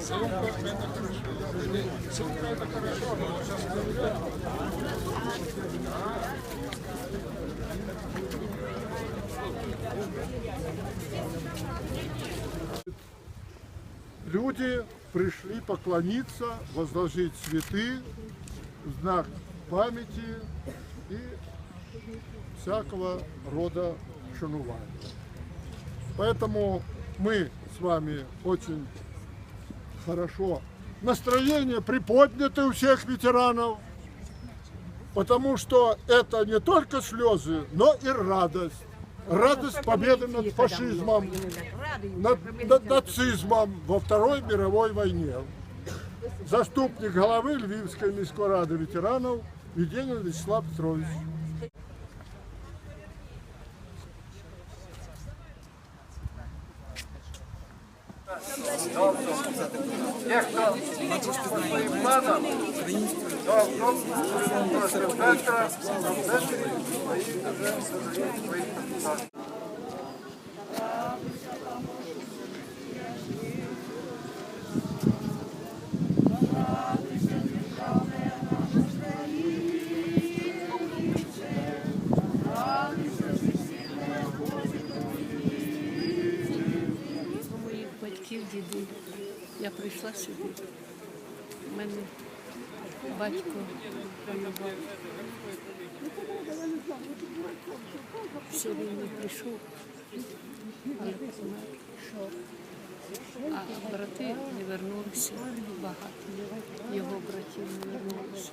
Сумка это хорошо. Сумка это хорошо. Люди пришли поклониться, возложить цветы в знак памяти и всякого рода шанувания. Поэтому мы с вами очень хорошо. Настроение приподнято у всех ветеранов, потому что это не только слезы, но и радость Радость победы над фашизмом, над, над нацизмом во Второй мировой войне. Заступник головы Львівської міської ради ветеранів Євгеній Вячеслав Петрович. Як то своїм планом, то в тому завтра ввечері свої вже задають дідів. Я прийшла сюди. У мене батько воював. Все не прийшов, але помер. А брати не вернулися багато. Його братів не вернулися.